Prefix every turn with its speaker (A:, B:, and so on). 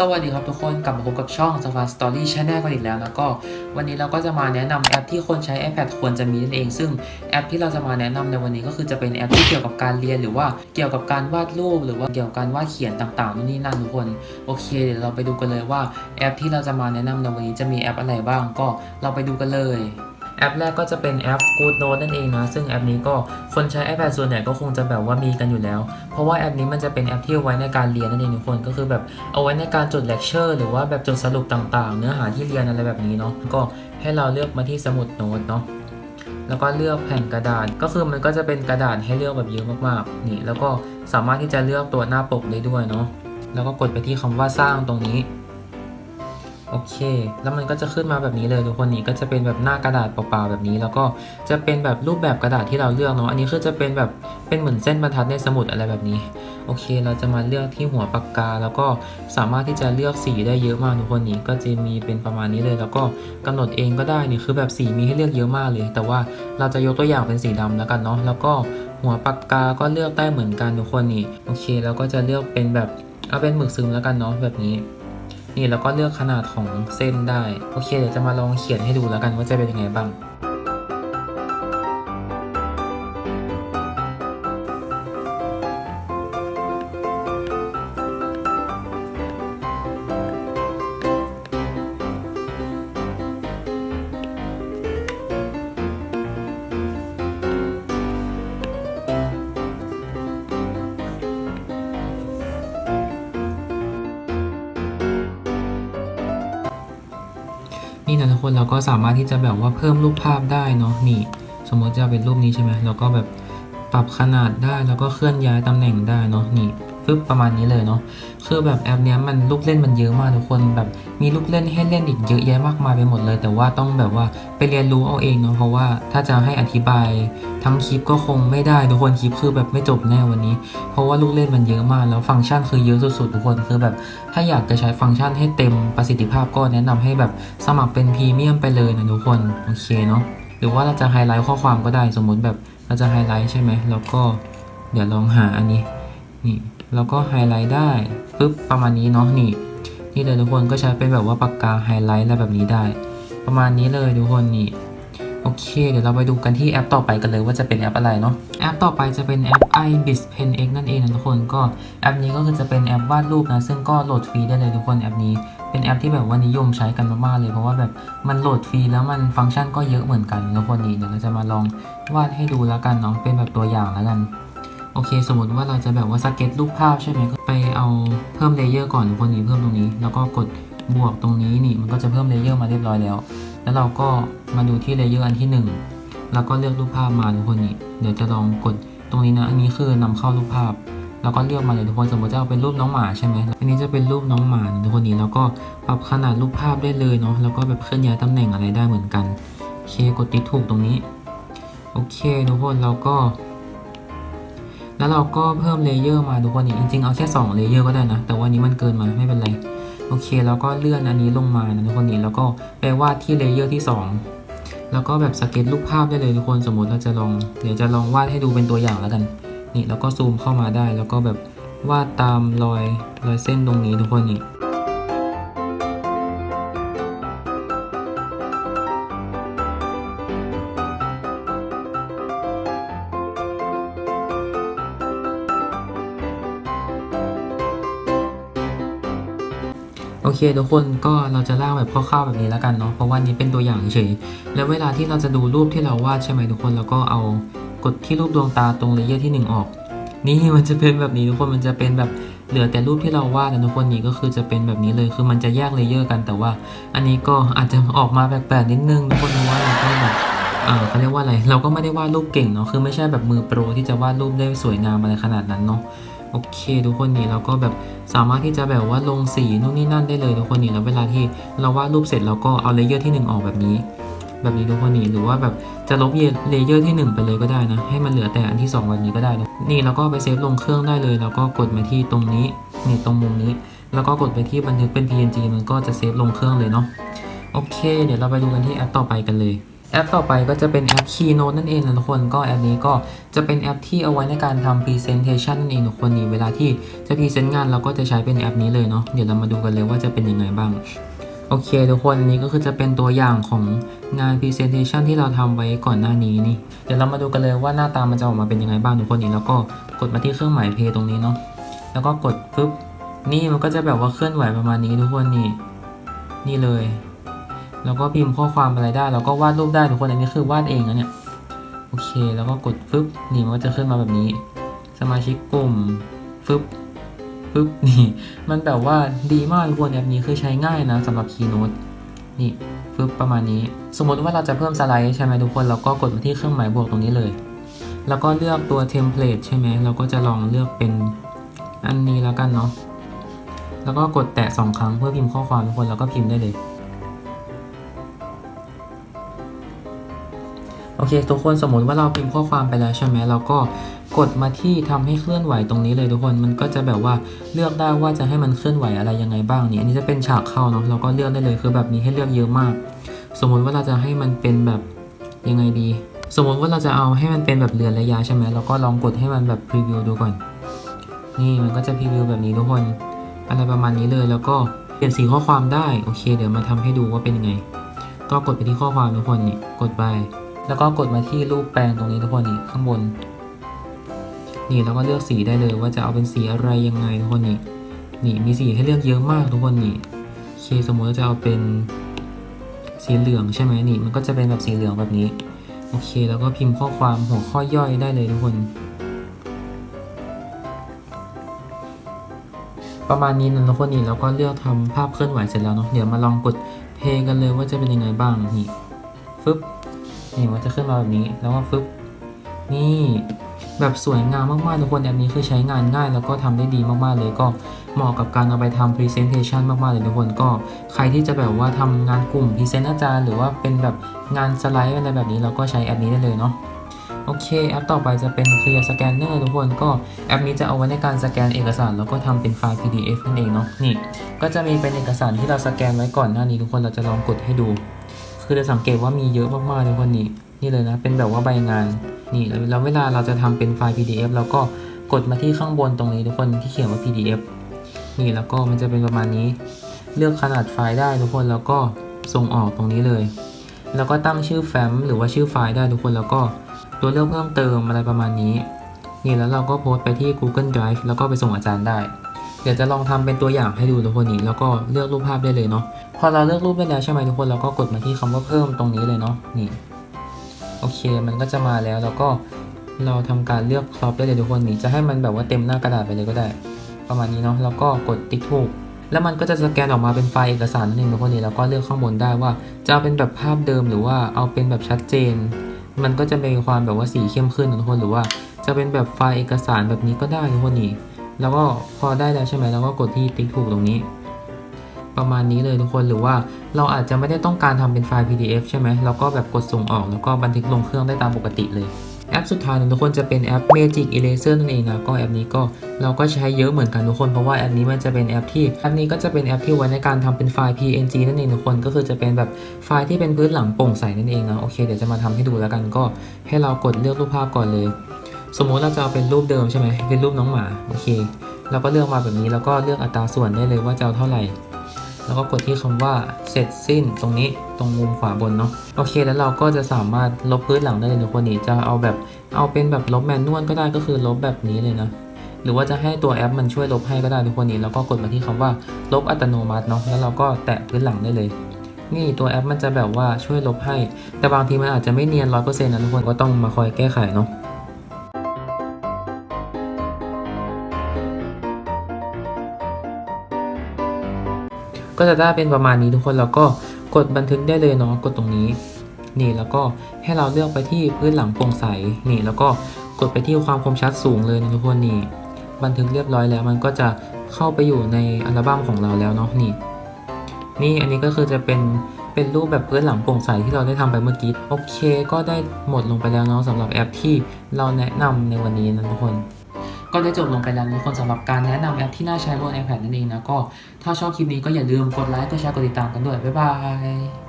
A: สวัสดีครับทุกคนกลับมาพบกับช่อง s a f a Story Channel กันอีกแล้วนะก็วันนี้เราก็จะมาแนะนำแอปที่คนใช้ iPad ควรจะมีนั่นเอง ซึ่งแอปที่เราจะมาแนะนำในวันนี้ก็คือจะเป็นแอปที่เกี่ยวกับการเรียนหรือว่าเกี่ยวกับการวาดรูปหรือว่าเกี่ยวกับการวาดเขียนต่างๆนู่นนี่นั่นทุกคนโอเคเดี๋ยวเราไปดูกันเลยว่าแอปที่เราจะมาแนะนำในวันนี้จะมีแอปอะไรบ้างก็เราไปดูกันเลย แอปแรกก็จะเป็นแอป Good Note นั่นเองนะ ซึ่งแอปนี้ก็คนใช้ iPad ส่วนใหญ่ก็คงจะแบบว่ามีกันอยู่แล้ว เพราะว่าแอปนี้มันจะเป็นแอปที่เอาไว้ในการเรียนนั่นเองทุกคนก็คือแบบเอาไว้ในการจดเลคเชอร์หรือว่าแบบจดสรุปต่างๆ เนื้อหาที่เรียนอะไรแบบนี้เนาะก็ให้เราเลือกมาที่สมุดโน้ตเนาะแล้วก็เลือกแผ่นกระดาษก็คือมันก็จะเป็นกระดาษให้เลือกแบบเยอะมากๆนี่แล้วก็สามารถที่จะเลือกตัวหน้าปกได้ด้วยเนาะแล้วก็กดไปที่คำว่าสร้างตรงนี้ โอเค แล้วมันก็จะขึ้นมาแบบนี้เลยทุกคนนี่ก็จะเป็นแบบหน้ากระดาษเปล่าๆแบบนี้ แล้วก็จะเป็นแบบรูปแบบกระดาษที่เราเลือกเนาะ อันนี้คือจะเป็นแบบเป็นเหมือนเส้นบรรทัดในสมุดอะไรแบบนี้ โอเค เราจะมาเลือกที่หัวปากกา แล้วก็สามารถที่จะเลือกสีได้เยอะมากทุกคนนี่ก็จะมีเป็นประมาณนี้เลย แล้วก็กำหนดเองก็ได้นี่คือแบบสีมีให้เลือกเยอะมากเลย แต่ว่าเราจะยกตัวอย่างเป็นสีดำแล้วกันเนาะ แล้วก็หัวปากกาก็เลือกได้เหมือนกันทุกคนนี่ โอเคแล้วก็จะเลือกเป็นแบบเอาเป็นหมึกซึมแล้วกันเนาะแบบนี้ นี่แล้วก็เลือกขนาดของเส้นได้ โอเคเดี๋ยวจะมาลองเขียนให้ดูแล้วกันว่าจะเป็นยังไงบ้าง นี่นะทุกคนเราก็สามารถที่จะแบบว่าเพิ่มรูปภาพได้เนาะนี่สมมติจะเป็นรูปนี้ใช่ไหมเราก็แบบปรับขนาดได้แล้วก็เคลื่อนย้ายตำแหน่งได้เนาะนี่ ฟึบประมาณนี้เลยเนาะคือแบบแอปเนี้ยมันลูกเล่นมันเยอะมากทุกคนแบบมีลูกเล่นให้เล่นอีกเยอะแยะมากมายไปหมดเลย แต่ว่าต้องแบบว่าไปเรียนรู้เอาเองเนาะเพราะว่าถ้าจะให้อธิบายทั้งคลิปก็คงไม่ได้ทุกคนคลิปคือแบบไม่จบแน่วันนี้ เพราะว่าลูกเล่นมันเยอะมากแล้วฟังก์ชันคือเยอะสุดๆทุกคนคือแบบถ้าอยากจะใช้ฟังก์ชันให้เต็มประสิทธิภาพก็แนะนำให้แบบสมัครเป็นพรีเมียมไปเลยนะทุกคนโอเคเนาะหรือว่าเราจะไฮไลท์ข้อความก็ได้สมมติแบบเราจะไฮไลท์ใช่ไหมแล้วก็เดี๋ยวลองหาอันนี้นี่ เราก็ไฮไลท์ได้ปึ๊บประมาณนี้เนาะนี่นี่เลยทุกคนก็ใช้เป็นแบบว่าปากกาไฮไลท์อะไรแบบนี้ได้ ประมาณนี้เลยทุกคนนี่โอเค เดี๋ยวเราไปดูกันที่แอปต่อไปกันเลยว่าจะเป็นแอปอะไรเนาะแอปต่อไปจะเป็นแอป iBis Pen X นั่นเองนะทุกคนก็แอปนี้ก็คือจะเป็นแอปวาดรูปนะซึ่งก็โหลดฟรีได้เลยทุกคนแอปนี้เป็นแอปที่แบบว่านิยมใช้กันมากๆเลย เพราะว่าแบบมันโหลดฟรีแล้วมันฟังก์ชันก็เยอะเหมือนกันทุกคนนี่เดี๋ยวเราจะมาลองวาดให้ดูแล้วกันเนาะเป็นแบบตัวอย่างแล้วกัน โอเค สมมติว่าเราจะแบบว่าสเก็ตรูปภาพใช่ไหมก็ไปเอาเพิ่มเลเยอร์ก่อนทุกคนนี่เพิ่มตรงนี้ แล้วก็กดบวกตรงนี้นี่มันก็จะเพิ่มเลเยอร์มาเรียบร้อยแล้ว แล้วเราก็มาดูที่เลเยอร์อันที่หนึ่งแล้วก็เลือกรูปภาพมาทุกคนนี่เดี๋ยวจะลองกดตรงนี้นะ อันนี้คือนำเข้ารูปภาพ แล้วก็เลือกมาเลยทุกคนสมมติจะเอาเป็นรูปน้องหมาใช่ไหมอันนี้จะเป็นรูปน้องหมาทุกคนนี้แล้วก็ปรับขนาดรูปภาพได้เลยเนาะแล้วก็แบบเคลื่อนย้ายตำแหน่งอะไรได้เหมือนกันโอเคกดติ๊กถูกตรงนี้โอเคทุกคนเราก็ แล้วเราก็เพิ่มเลเยอร์มาทุกคนนี่จริงๆเอาแค่2เลเยอร์ก็ได้นะ แต่ว่านี้มันเกินมาไม่เป็นไร โอเคแล้วก็เลื่อนอันนี้ลงมานะทุกคนนี่แล้วก็ไปวาดที่เลเยอร์ที่ 2 แล้วก็แบบสเก็ตรูปภาพได้เลยทุกคนสมมติเราจะลองเดี๋ยวจะลองวาดให้ดูเป็นตัวอย่างแล้วกัน นี่แล้วก็ซูมเข้ามาได้ แล้วก็แบบวาดตามรอยรอยเส้นตรงนี้ทุกคนนี่ โอเคทุกคนก็เราจะล่างแบบคร่าวๆแบบนี้แล้วกันเนาะเพราะว่านี้เป็นตัวอย่างเฉยแล้วเวลาที่เราจะดูรูปที่เราวาดใช่ไหมทุกคนแล้วก็เอากดที่รูปดวงตาตรงเลเยอร์ที่หนึ่งออก นี่มันจะเป็นแบบนี้ทุกคนมันจะเป็นแบบเหลือแต่รูปที่เราวาดนะทุกคนนี่ก็คือจะเป็นแบบนี้เลยคือมันจะแยกเลเยอร์กันแต่ว่า อันนี้ก็อาจจะออกมาแปลกๆนิดนึงทุกคนเพราะว่าเราก็แบบเออเขาเรียกว่าอะไร เราก็ไม่ได้วาดรูปเก่งเนาะ คือไม่ใช่แบบมือโปรที่จะวาดรูปได้สวยงามอะไรขนาดนั้นเนาะ โอเคทุกคนนี่เราก็แบบสามารถที่จะแบบว่าลงสีนู่นนี่นั่นได้เลยทุกคนนี่แล้วเวลาที่เราวาดรูปเสร็จเราก็เอาเลเยอร์ที่หนึ่งออกแบบนี้ แบบนี้ทุกคนนี่หรือว่าแบบจะลบเลเยอร์ที่ 1 ไปเลยก็ได้นะให้มันเหลือแต่อันที่ 2 แบบนี้ก็ได้นะนี่เราก็ไปเซฟลงเครื่องได้เลยแล้วก็กดมาที่ตรงนี้นี่ตรงมุมนี้ แล้วก็กดไปที่บันทึกเป็น PNG มันก็จะเซฟลงเครื่องเลยเนาะโอเค เดี๋ยวเราไปดูกันที่แอปต่อไปกันเลย แอปต่อไปก็จะเป็นแอป Keynote นั่นเองนะทุกคนก็แอปนี้ก็จะเป็นแอปที่เอาไว้ในการทำ Presentation นั่นเองทุกคนนี่เวลาที่จะพรีเซนต์งานเราก็จะใช้เป็นแอปนี้เลยเนาะเดี๋ยวเรามาดูกันเลยว่าจะเป็นยังไงบ้างโอเคทุกคนอันนี้ก็คือจะเป็นตัวอย่างของงาน Presentation ที่เราทำไว้ก่อนหน้านี้นี่เดี๋ยวเรามาดูกันเลยว่าหน้าตามันจะออกมาเป็นยังไงบ้างทุกคนนี่แล้วก็กดมาที่เครื่องหมายเพย์ตรงนี้เนาะแล้วก็กดปุ๊บนี่มันก็จะแบบว่าเคลื่อนไหวประมาณนี้ทุกคนนี่นี่เลย แล้วก็พิมพ์ข้อความอะไรได้ แล้วก็วาดรูปได้ทุกคนอันนี้คือวาดเองนะเนี่ยโอเค แล้วก็กดฟึบนี่มันก็จะขึ้นมาแบบนี้ สมาชิกกลุ่มฟึบฟึบนี่ มันแบบว่าดีมากทุกคนแอปนี้คือใช้ง่ายนะสำหรับ Keynote นี่ฟึบประมาณนี้ สมมติว่าเราจะเพิ่มสไลด์ใช่ไหมทุกคนเราก็กดมาที่เครื่องหมายบวกตรงนี้เลย แล้วก็เลือกตัวเทมเพลตใช่ไหมเราก็จะลองเลือกเป็นอันนี้แล้วกันเนาะแล้วก็กดแตะสองครั้งเพื่อพิมพ์ข้อความทุกคนแล้วก็พิมพ์ได้เลย โอเค ทุกคนสมมติว่าเราพิมพ์ข้อความไปแล้วใช่ไหมเราก็กดมาที่ทำให้เคลื่อนไหวตรงนี้เลยทุกคนมันก็จะแบบว่าเลือกได้ว่าจะให้มันเคลื่อนไหวอะไรยังไงบ้างเนี่ยอันนี้จะเป็นฉากเข้าเนาะเราก็เลือกได้เลยคือแบบนี้ให้เลือกเยอะมาก สมมติว่าเราจะให้มันเป็นแบบยังไงดี สมมติว่าเราจะเอาให้มันเป็นแบบเรือนระยะใช่ไหมเราก็ลองกดให้มันแบบพรีวิวดูก่อน นี่มันก็จะพรีวิวแบบนี้ทุกคนอะไรประมาณนี้เลยแล้วก็เปลี่ยนสีข้อความได้โอเค เดี๋ยวมาทำให้ดูว่าเป็นยังไง ก็กดไปที่ข้อความทุกคนนี่กดไป แล้วก็กดมาที่รูปแปลงตรงนี้ทุกคนนี่ข้างบน นี่แล้วก็เลือกสีได้เลยว่าจะเอาเป็นสีอะไรยังไงทุกคนนี่นี่มีสีให้เลือกเยอะมากทุกคนนี่โอเคสมมติว่าจะเอาเป็นสีเหลืองใช่ไหมนี่ มันก็จะเป็นแบบสีเหลืองแบบนี้โอเค แล้วก็พิมพ์ข้อความหัวข้อย่อยได้เลยทุกคน ประมาณนี้นะทุกคนนี่แล้วก็เลือกทำภาพเคลื่อนไหวเสร็จแล้วเนาะเดี๋ยวมาลองกดเพลงกันเลยว่าจะเป็นยังไงบ้างนี่ฟึบ นี่มันจะขึ้นมาแบบนี้แล้วก็ฟึบนี่แบบสวยงามมากๆทุกคนแอปนี้คือใช้งานง่าย แล้วก็ทำได้ดีมากๆเลยก็เหมาะกับการเอาไปทำ presentation มากๆเลยทุกคนก็ใครที่จะแบบว่าทำงานกลุ่ม present อาจารย์หรือว่าเป็นแบบงานสไลด์อะไรแบบนี้เราก็ใช้แอปนี้ได้เลยเนาะโอเคแอปต่อไปจะเป็น Clear Scanner ทุกคนก็แอปนี้จะเอาไว้ในการสแกนเอกสาร แล้วก็ทำเป็นไฟล์ PDF นั่นเองเนาะนี่ก็จะมีเป็นเอกสารที่เราสแกนไว้ก่อนหน้านี้ทุกคนเราจะลองกดให้ดู คือจะสังเกตว่ามีเยอะมากๆทุกคนนี่นี่เลยนะ เป็นแบบว่าใบงาน นี่แล้วเวลาเราจะทำเป็นไฟล์ PDF เราก็กดมาที่ข้างบนตรงนี้ทุกคนที่เขียนว่า PDF นี่แล้วก็มันจะเป็นประมาณนี้ เลือกขนาดไฟล์ได้ทุกคนแล้วก็ส่งออกตรงนี้เลย แล้วก็ตั้งชื่อแฟ้มหรือว่าชื่อไฟล์ได้ทุกคนแล้วก็ตัวเลือกเพิ่มเติมอะไรประมาณนี้ นี่แล้วเราก็โพสต์ไปที่ Google Drive แล้วก็ไปส่งอาจารย์ได้ ดี๋ยวจะลองทำเป็นตัวอย่างให้ดูทุกคนนี่แล้วก็เลือกรูปภาพได้เลยเนาะพอเราเลือกรูปได้แล้วใช่ไหมทุกคนเราก็กดมาที่คำว่าเพิ่มตรงนี้เลยเนาะนี่โอเคมันก็จะมาแล้วแล้วก็เราทำการเลือกครอปได้เลยทุกคนนี่จะให้มันแบบว่าเต็มหน้ากระดาษไปเลยก็ได้ ประมาณนี้เนาะแล้วก็กดติ๊กถูกแล้วมันก็จะสแกนออกมาเป็นไฟล์เอกสารนั่นเองทุกคนนี่แล้วก็เลือกข้างบนได้ว่าจะเอาเป็นแบบภาพเดิมหรือว่าเอาเป็นแบบชัดเจน มันก็จะมีความแบบว่าสีเข้มขึ้นทุกคนหรือว่าจะเป็นแบบไฟล์เอกสารแบบนี้ก็ได้ทุกคนนี่ แล้วก็พอได้แล้วใช่ไหมแล้วก็กดที่ติ๊กถูกตรงนี้ ประมาณนี้เลยทุกคนหรือว่าเราอาจจะไม่ได้ต้องการทำเป็นไฟล์ PDF ใช่ไหมเราก็แบบกดส่งออกแล้วก็บันทึกลงเครื่องได้ตามปกติเลยแอปสุดท้ายนะทุกคนจะเป็นแอป Magic Eraser นั่นเองนะก็แอปนี้ก็เราก็ใช้เยอะเหมือนกันทุกคนเพราะว่าแอปนี้มันจะเป็นแอปที่แอปนี้ก็จะเป็นแอปที่ไว้ในการทำเป็นไฟล์ PNG นั่นเองทุกคนก็คือจะเป็นแบบไฟล์ที่เป็นพื้นหลังโปร่งใสนั่นเองนะโอเคเดี๋ยวจะมาทำให้ดูแล้วกันก็ให้เรากดเลือกรูปภาพก่อนเลย สมมุติเราจะเอาเป็นรูปเดิมใช่ไหมเป็นรูปน้องหมาโอเคเราก็เลือกมาแบบนี้แล้วก็เลือกอัตราส่วนได้เลยว่าจะเอาเท่าไหร่ แล้วก็กดที่คำว่าเสร็จสิ้นตรงนี้ตรงมุมขวาบนเนาะโอเค แล้วเราก็จะสามารถลบพื้นหลังได้เลยทุกคนนี่จะเอาแบบเอาเป็นแบบลบแมนนวลก็ได้ก็คือลบแบบนี้เลยนะหรือว่าจะให้ตัวแอปมันช่วยลบให้ก็ได้ทุกคนนี่แล้วก็กดมาที่คำว่าลบอัตโนมัติเนาะแล้วเราก็แตะพื้นหลังได้เลย นี่ตัวแอปมันจะแบบว่าช่วยลบให้ แต่บางทีมันอาจจะไม่เนียนร้อยเปอร์เซ็นต์นะทุกคนก็ต้องมาคอยแก้ไขเนาะ ก็จะได้เป็นประมาณนี้ทุกคนแล้วก็กดบันทึกได้เลยเนาะกดตรงนี้ นี่แล้วก็ให้เราเลือกไปที่พื้นหลังโปร่งใสนี่แล้วก็กดไปที่ความคมชัดสูงเลยนะทุกคนนี่บันทึกเรียบร้อยแล้ว มันก็จะเข้าไปอยู่ในอัลบั้มของเราแล้วเนาะนี่ นี่อันนี้ก็คือจะเป็นเป็นรูปแบบพื้นหลังโปร่งใสที่เราได้ทำไปเมื่อกี้โอเค ก็ได้หมดลงไปแล้วเนาะสำหรับแอปที่เราแนะนำในวันนี้นะทุกคน ก็ได้จบลงไปแล้วทุกคนสำหรับการแนะนำแอปที่น่าใช้บน iPad นั่นเองนะก็ถ้าชอบคลิปนี้ก็อย่าลืมกดไลค์กดแชร์กดติดตามกันด้วยบ๊ายบาย